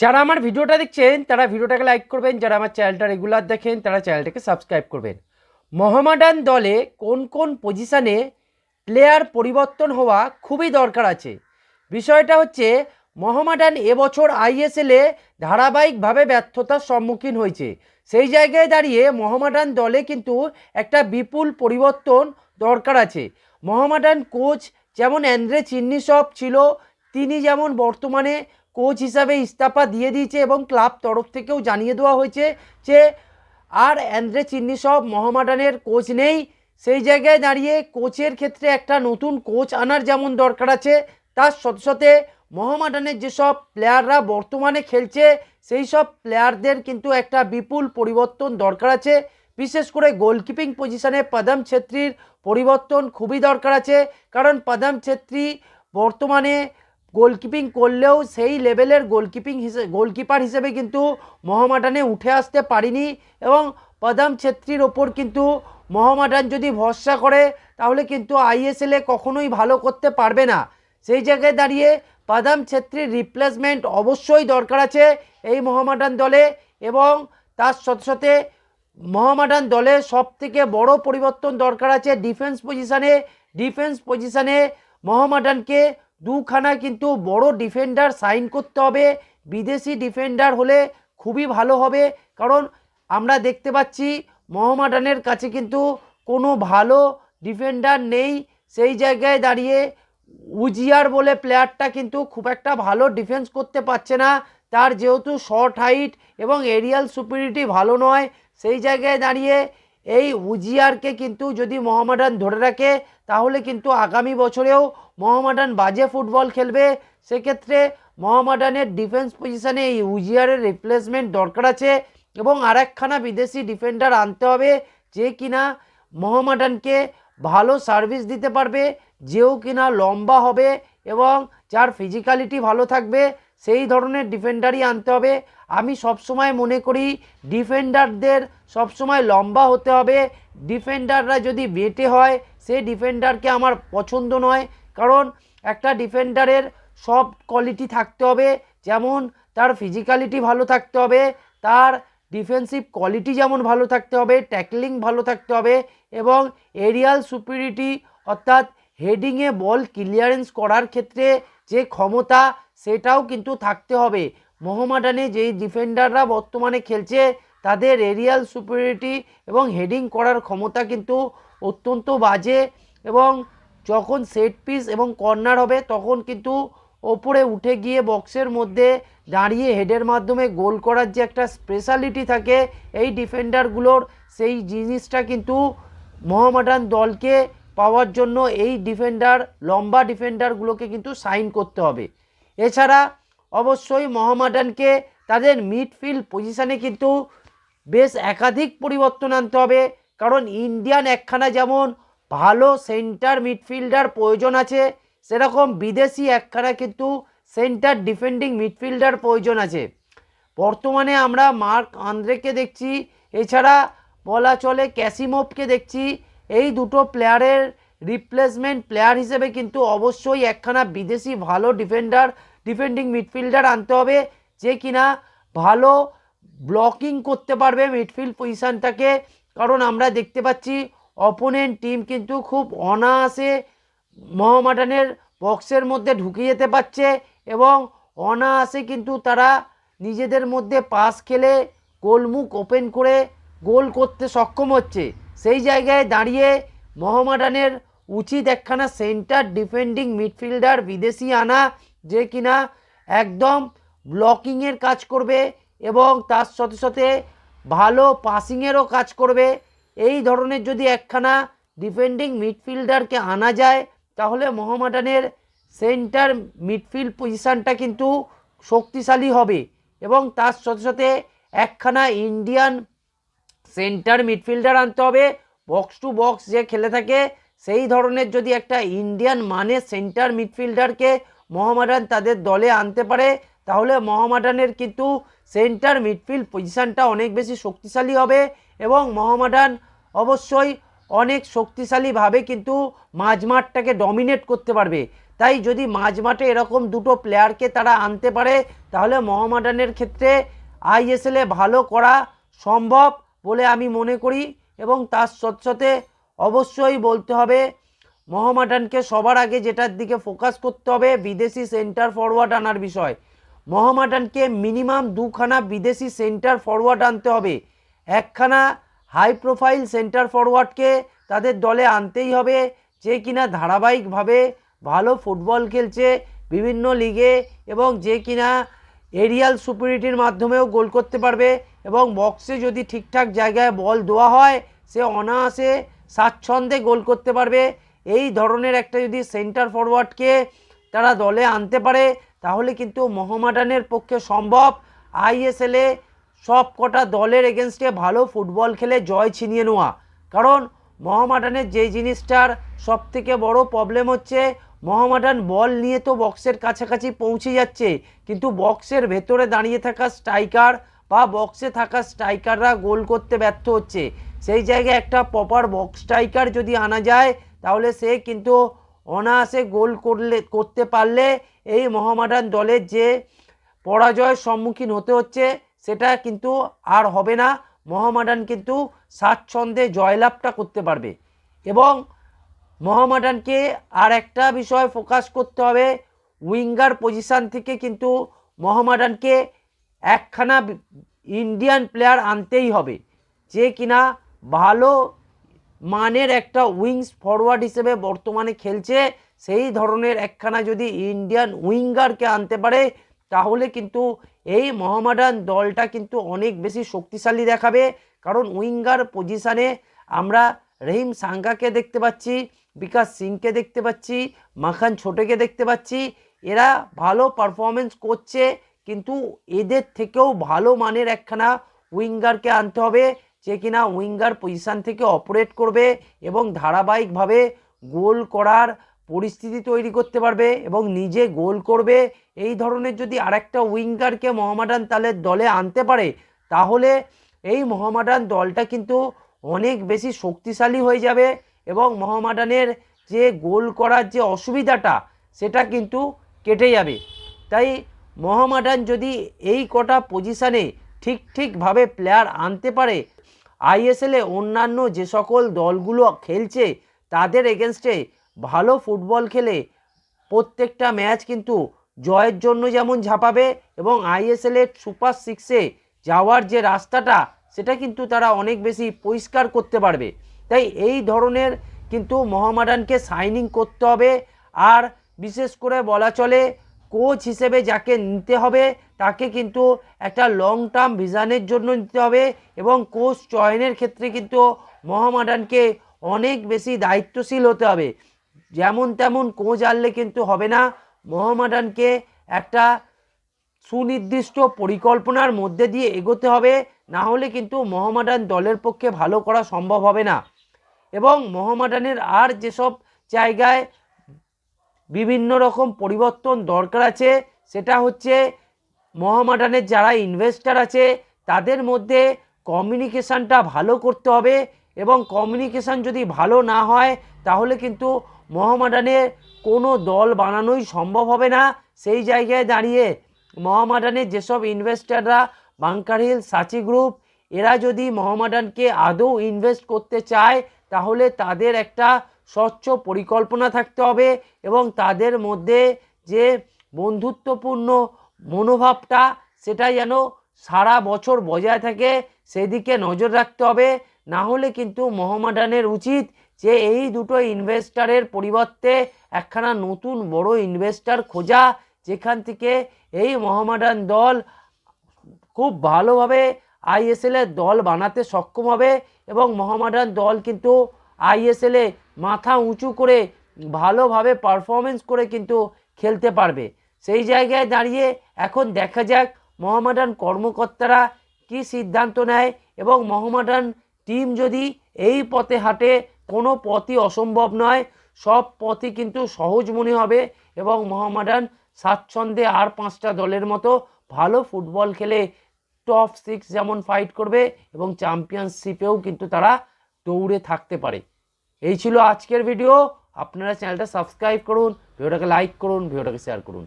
যারা আমার ভিডিওটা দেখছেন, তারা ভিডিওটাকে লাইক করবেন, যারা আমার চ্যানেলটা রেগুলার দেখেন, তারা চ্যানেলটাকে সাবস্ক্রাইব করবেন। মোহামেডান দলে কোন কোন পজিশানে প্লেয়ার পরিবর্তন হওয়া খুবই দরকার আছে? বিষয়টা হচ্ছে, মোহামেডান এবছর আইএসএলে ধারাবাহিকভাবে ব্যর্থতার সম্মুখীন হয়েছে। সেই জায়গায় দাঁড়িয়ে মোহামেডান দলে কিন্তু একটা বিপুল পরিবর্তন দরকার আছে। মোহামেডান কোচ যেমন অ্যান্দ্রে চিন্নিসব ছিল, তিনি যেমন বর্তমানে কোচ হিসাবে ইস্তফা দিয়ে দিয়েছে এবং ক্লাব তরফ থেকেও জানিয়ে দেওয়া হয়েছে যে আর অ্যান্দ্রে চিন্নি সব মোহামেডানের কোচ নেই। সেই জায়গায় দাঁড়িয়ে কোচের ক্ষেত্রে একটা নতুন কোচ আনার যেমন দরকার আছে, তার সাথে সাথে মোহামেডানের যেসব প্লেয়াররা বর্তমানে খেলছে, সেই সব প্লেয়ারদের কিন্তু একটা বিপুল পরিবর্তন দরকার আছে। বিশেষ করে গোলকিপিং পজিশনে পদম ছেত্রীর পরিবর্তন খুবই দরকার আছে, কারণ পদম ছেত্রী বর্তমানে গোলকিপিং করলেও সেই লেভেলের গোলকিপিং হিসেবে গোলকিপার হিসেবে কিন্তু মোহামেডানে উঠে আসতে পারিনি এবং পদম ছেত্রীর ওপর কিন্তু মোহামেডান যদি ভরসা করে, তাহলে কিন্তু আইএসএলে কখনোই ভালো করতে পারবে না। সেই জায়গায় দাঁড়িয়ে পদম ছেত্রীর রিপ্লেসমেন্ট অবশ্যই দরকার আছে এই মোহামেডান দলে এবং তার সাথে সাথে মোহামেডান দলে সব থেকে বড় পরিবর্তন দরকার আছে ডিফেন্স পজিশানে ডিফেন্স পজিশানে মোহামেডানকে দুখানা কিন্তু বড় ডিফেন্ডার সাইন করতে হবে। বিদেশি ডিফেন্ডার হলে খুবই ভালো হবে। কারণ আমরা দেখতে পাচ্ছি মোহামেডানের কাছে কিন্তু কোনো ভালো ডিফেন্ডার নেই। সেই জায়গায় দাঁড়িয়ে উজিয়ার বলে প্লেয়ারটা কিন্তু খুব একটা ভালো ডিফেন্স করতে পারছে না। তার যেহেতু শর্ট হাইট এবং এরিয়াল সুপিরিটি ভালো নয়, সেই জায়গায় দাঁড়িয়ে এই উজিয়ারকে কিন্তু যদি মোহামেডান ধরে রাখে, তাহলে কিন্তু আগামী বছরেও মোহামেডান বাজে ফুটবল খেলবে। সেক্ষেত্রে মোহামেডানের ডিফেন্স পজিশানে এই উজিয়ারের রিপ্লেসমেন্ট দরকার আছে এবং আরেকখানা বিদেশি ডিফেন্ডার আনতে হবে যে কিনা মোহামেডানকে ভালো সার্ভিস দিতে পারবে, যেও কিনা লম্বা হবে এবং যার ফিজিক্যালিটি ভালো থাকবে, সেই ধরনের ডিফেন্ডারই আনতে হবে। আমি সবসময় মনে করি ডিফেন্ডারদের সবসময় লম্বা হতে হবে। ডিফেন্ডাররা যদি বেটে হয় সেই ডিফেন্ডারকে আমার পছন্দ নয়। কারণ একটা ডিফেন্ডারের সব কোয়ালিটি থাকতে হবে, যেমন তার ফিজিক্যালিটি ভালো থাকতে হবে, তার ডিফেন্সিভ কোয়ালিটি যেমন ভালো থাকতে হবে, ট্যাকলিং ভালো থাকতে হবে এবং এরিয়াল সুপিরিটি অর্থাৎ হেডিংয়ে বল ক্লিয়ারেন্স করার ক্ষেত্রে যে ক্ষমতা, সেটাও কিন্তু থাকতে হবে। মোহামেডানে যেই ডিফেন্ডাররা বর্তমানে খেলছে, তাদের এরিয়াল সুপিরিটি এবং হেডিং করার ক্ষমতা কিন্তু অত্যন্ত বাজে এবং যখন সেট পিস এবং কর্নার হবে, তখন কিন্তু ওপরে উঠে গিয়ে বক্সের মধ্যে দাঁড়িয়ে হেডের মাধ্যমে গোল করার যে একটা স্পেশালিটি থাকে, এই ডিফেন্ডারগুলোর সেই জিনিসটা কিন্তু মোহামেডান দলকে পাওয়ার জন্য এই ডিফেন্ডার লম্বা ডিফেন্ডারগুলোকে কিন্তু সাইন করতে হবে। এছাড়া অবশ্যই মহামাডানকে তাদের মিডফিল্ড পজিশানে কিন্তু বেশ একাধিক পরিবর্তন আনতে হবে। কারণ ইন্ডিয়ান একখানা যেমন ভালো সেন্টার মিডফিল্ডার প্রয়োজন আছে, সেরকম বিদেশি একখানা কিন্তু সেন্টার ডিফেন্ডিং মিডফিল্ডার প্রয়োজন আছে। বর্তমানে আমরা মার্ক আন্দ্রেকে দেখছি, এছাড়া বলা চলে ক্যাসিমোভকে দেখছি। এই দুটো প্লেয়ারের রিপ্লেসমেন্ট প্লেয়ার হিসেবে কিন্তু অবশ্যই একখানা বিদেশি ভালো ডিফেন্ডার ডিফেন্ডিং মিডফিল্ডার আনতে হবে যে কিনা ভালো ব্লকিং করতে পারবে মিডফিল্ড পজিশানটাকে। কারণ আমরা দেখতে পাচ্ছি অপোনেন্ট টিম কিন্তু খুব অনায়াসে মহামাডানের বক্সের মধ্যে ঢুকে যেতে পারছে এবং অনায়াসে কিন্তু তারা নিজেদের মধ্যে পাস খেলে গোলমুখ ওপেন করে গোল করতে সক্ষম হচ্ছে। সেই জায়গায় দাঁড়িয়ে মহামাডানের উচিত একখানা সেন্টার ডিফেন্ডিং মিডফিল্ডার বিদেশি আনা যে কিনা একদম ব্লকিংয়ের কাজ করবে এবং তার সাথে সাথে ভালো পাসিংয়েরও কাজ করবে। এই ধরনের যদি একখানা ডিফেন্ডিং মিডফিল্ডারকে আনা যায়, তাহলে মোহামেডানের সেন্টার মিডফিল্ড পজিশানটা কিন্তু শক্তিশালী হবে এবং তার সাথে সাথে একখানা ইন্ডিয়ান সেন্টার মিডফিল্ডার আনতে হবে। বক্স টু বক্স যে খেলে থাকে, সেই ধরনের যদি একটা ইন্ডিয়ান মানে সেন্টার মিডফিল্ডারকে মোহামেডান তাদের দলে আনতে পারে, তাহলে মোহামেডানের কিন্তু সেন্টার মিডফিল্ড পজিশানটা অনেক বেশি শক্তিশালী হবে এবং মোহামেডান অবশ্যই অনেক শক্তিশালীভাবে কিন্তু মাঝমাঠটাকে ডমিনেট করতে পারবে। তাই যদি মাঝমাঠে এরকম দুটো প্লেয়ারকে তারা আনতে পারে, তাহলে মোহামেডানের ক্ষেত্রে আইএসএলে ভালো করা সম্ভব বলে আমি মনে করি এবং তার সাথে অবশ্যই বলতে হবে মোহামেডানকে সবার আগে যেটার দিকে ফোকাস করতে হবে, বিদেশি সেন্টার ফরওয়ার্ড আনার বিষয়। মোহামেডানকে মিনিমাম দুখানা বিদেশি সেন্টার ফরওয়ার্ড আনতে হবে। একখানা হাই প্রোফাইল সেন্টার ফরওয়ার্ডকে তাদের দলে আনতেই হবে, যে কিনা ধারাবাহিকভাবে ভালো ফুটবল খেলছে বিভিন্ন লিগে এবং যে কিনা এরিয়াল সুপিরিটির মাধ্যমেও গোল করতে পারবে এবং বক্সে যদি ঠিকঠাক জায়গায় বল দেওয়া হয়, সে অনায়াসে স্বাচ্ছন্দ্যে গোল করতে পারবে। এই ধরনের একটা যদি সেন্টার ফরওয়ার্ডকে তারা দলে আনতে পারে, তাহলে কিন্তু মোহামেডানের পক্ষে সম্ভব। আইএসএলে সব কটা দলের এগেনস্টে ভালো ফুটবল খেলে জয় ছিনিয়ে নেওয়া। কারণ মোহামেডানের যে জিনিসটার সব থেকে বড় প্রবলেম হচ্ছে, মোহামেডান বল নিয়ে তো বক্সের কাছাকাছি পৌঁছে যাচ্ছে। কিন্তু বক্সের ভেতরে দাঁড়িয়ে থাকা স্ট্রাইকার বা বক্সে থাকা স্ট্রাইকাররা গোল করতে ব্যর্থ হচ্ছে। সেই জায়গায় একটা প্রপার বক্স স্ট্রাইকার যদি আনা যায় তাহলে সে কিন্তু অনায়াসে গোল করলে, করতে পারলে এই মহামাডান দলের যে পরাজয়ের সম্মুখীন হতে হচ্ছে, সেটা কিন্তু আর হবে না। মহামাডান কিন্তু স্বাচ্ছন্দ্যে জয়লাভটা করতে পারবে। এবং মহামাডানকে আর একটা বিষয় ফোকাস করতে হবে, উইঙ্গার পজিশান থেকে কিন্তু মহামাডানকে একখানা ইন্ডিয়ান প্লেয়ার আনতেই হবে, যে কিনা ভালো মানের একটা উইংস ফরওয়ার্ড হিসেবে বর্তমানে খেলছে, সেই ধরনের একখানা যদি ইন্ডিয়ান উইঙ্গারকে আনতে পারে, তাহলে কিন্তু এই মোহামেডান দলটা কিন্তু অনেক বেশি শক্তিশালী দেখাবে। কারণ উইঙ্গার পজিশানে আমরা রহিম সাঙ্গাকে দেখতে পাচ্ছি, বিকাশ সিংকে দেখতে পাচ্ছি, মাখান ছোটেকে দেখতে পাচ্ছি। এরা ভালো পারফরমেন্স করছে, কিন্তু এদের থেকেও ভালো মানের একখানা উইঙ্গারকে আনতে হবে। যে কিনা উইঙ্গার পজিশান থেকে অপারেট করবে এবং ধারাবাহিকভাবে গোল করার পরিস্থিতি তৈরি করতে পারবে এবং নিজে গোল করবে। এই ধরনের যদি আরেকটা উইঙ্গারকে মোহামেডান তালের দলে আনতে পারে, তাহলে এই মোহামেডান দলটা কিন্তু অনেক বেশি শক্তিশালী হয়ে যাবে এবং মোহামেডানের যে গোল করার যে অসুবিধাটা, সেটা কিন্তু কেটে যাবে। তাই মোহামেডান যদি এই কটা পজিশানে ঠিক ঠিকভাবে প্লেয়ার আনতে পারে। আইএসএলে অন্যান্য যে সকল দলগুলো খেলছে, তাদের এগেনস্টে ভালো ফুটবল খেলে প্রত্যেকটা ম্যাচ কিন্তু জয়ের জন্য যেমন ঝাঁপাবে এবং আইএসএলের সুপার সিক্সে যাওয়ার যে রাস্তাটা, সেটা কিন্তু তারা অনেক বেশি পরিষ্কার করতে পারবে। তাই এই ধরনের কিন্তু মোহামেডানকে সাইনিং করতে হবে। আর বিশেষ করে বলা চলে কোচ হিসেবে যাকে নিতে হবে তাকে কিন্তু একটা লং টার্ম ভিশনের জন্য নিতে হবে এবং কোচ চয়নের ক্ষেত্রে কিন্তু মোহামেডানকে অনেক বেশি দায়িত্বশীল হতে হবে। যেমন তেমন কোচ আনলে কিন্তু হবে না। মোহামেডানকে একটা সুনির্দিষ্ট পরিকল্পনার মধ্যে দিয়ে এগোতে হবে। না হলে কিন্তু মোহামেডান দলের পক্ষে ভালো করা সম্ভব হবে না। এবং মোহামেডানের আর যেসব জায়গায় বিভিন্ন রকম পরিবর্তন দরকার আছে, সেটা হচ্ছে মোহামেডানের যারা ইনভেস্টার আছে, তাদের মধ্যে কমিউনিকেশানটা ভালো করতে হবে এবং কমিউনিকেশান যদি ভালো না হয়, তাহলে কিন্তু মহামাডানের কোনো দল বানানোই সম্ভব হবে না। সেই জায়গায় দাঁড়িয়ে মহামাডানের যেসব ইনভেস্টাররা বাংকার হিল সাচি গ্রুপ এরা যদি মোহামেডানকে আদৌ ইনভেস্ট করতে চায়, তাহলে তাদের একটা স্বচ্ছ পরিকল্পনা থাকতে হবে এবং তাদের মধ্যে যে বন্ধুত্বপূর্ণ মনোভাবটা সেটা যেন সারা বছর বজায় থাকে, সেদিকে নজর রাখতে হবে। না হলে কিন্তু মোহামেডানের উচিত যে এই দুটো ইনভেস্টারের পরিবর্তে একখানা নতুন বড় ইনভেস্টার খোঁজা, যেখান থেকে এই মোহামেডান দল খুব ভালোভাবে আইএসএলের দল বানাতে সক্ষম হবে এবং মোহামেডান দল কিন্তু আইএসএলে মাথা উঁচু করে ভালোভাবে পারফরমেন্স করে কিন্তু খেলতে পারবে। সেই জায়গায় দাঁড়িয়ে এখন দেখা যাক মোহামেডান কর্মকর্তারা কি সিদ্ধান্ত নেয় এবং মোহামেডান টিম যদি এই পথে হাঁটে, কোনো পথই অসম্ভব নয়। সব পথই কিন্তু সহজ মনে হবে এবং মোহামেডান স্বাচ্ছন্দ্যে আর পাঁচটা দলের মতো ভালো ফুটবল খেলে টপ সিক্স যেমন ফাইট করবে এবং চ্যাম্পিয়নশিপেও কিন্তু তারা দৌড়ে থাকতে পারে। এই ছিল আজকের ভিডিও। আপনারা চ্যানেলটা সাবস্ক্রাইব করুন, ভিডিওটাকে লাইক করুন, ভিডিওটাকে শেয়ার করুন।